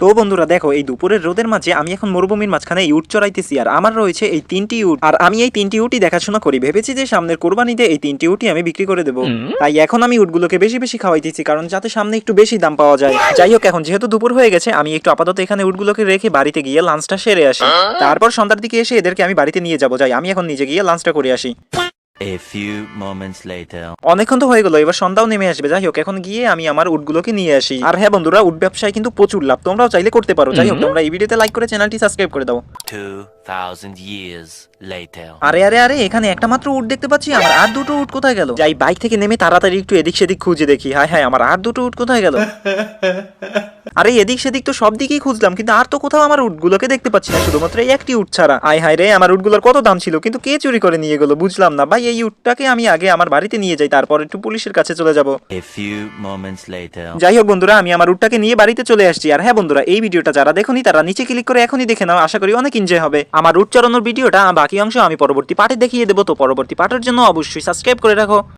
তো বন্ধুরা দেখো এই দুপুরের রোদের মাঝে আমি এখন মরুভূমির মাঝখানে ইউট চড়াইতেছি আর আমার রয়েছে এই তিনটি উট আর আমি এই তিনটি উটই দেখাশোনা করি। ভেবেছি যে সামনের কোরবানিতে এই তিনটি উটই আমি বিক্রি করে দেবো। তাই এখন আমি উটগুলোকে বেশি বেশি খাওয়াইতেছি কারণ যাতে সামনে একটু বেশি দাম পাওয়া যায়। যাই হোক এখন যেহেতু দুপুর হয়ে গেছে আমি একটু আপাতত এখানে উটগুলোকে রেখে বাড়িতে গিয়ে লাঞ্চটা সেরে আসি। তারপর সন্ধ্যার দিকে এসে এদেরকে আমি বাড়িতে নিয়ে যাব। যাই আমি এখন নিজে গিয়ে লাঞ্চটা করে আসি। A few moments later. অনেকক্ষণ তো হয়ে গেলো এবার সন্ধ্যাও নেমে আসবে। যাই হোক এখন গিয়ে আমি আমার উটগুলোকে নিয়ে আসি। আর হ্যাঁ বন্ধুরা উট ব্যবসায় কিন্তু প্রচুর লাভ তোমরাও চাইলে করতে পারো। যাই হোক তোমরা এই ভিডিওতে লাইক করে চ্যানেলটি সাবস্ক্রাইব করে দাও। 2,000 years later. আরে আরে আরে এখানে একটা মাত্র উট দেখতে পাচ্ছি আমার আর দুটো উট কোথায় গেল? যাই বাইক থেকে নেমে তাড়াতাড়ি একটু এদিক সেদিক খুঁজে দেখি। হায় হায় আমার আর দুটো উট কোথায় গেল? আরে এদিক সেদিক তো সব দিকেই খুঁজলাম কিন্তু আর তো কোথাও আমার উটগুলোকে দেখতে পাচ্ছি না শুধুমাত্র এই একটি উট ছাড়া। আয় হায় রে আমার উটগুলোর কত দাম ছিল কিন্তু কে চুরি করে নিয়ে গেলো বুঝলাম না। ভাই এই উটটাকে আমি আগে আমার বাড়িতে নিয়ে যাই তারপর একটু পুলিশের কাছে চলে যাব. যাই হোক বন্ধুরা আমি আমার উটটাকে নিয়ে বাড়িতে চলে আসছি। আর হ্যাঁ বন্ধুরা এই ভিডিওটা যারা দেখুনি তারা নিচে ক্লিক করে এখনই দেখে নাও আশা করি অনেক এনজয় হবে। আমার উট চড়ানোর ভিডিওটা বাকি অংশ আমি পরবর্তী পার্টে দেখিয়ে দেবো তো পরবর্তী পার্টের জন্য অবশ্যই সাবস্ক্রাইব করে রাখো।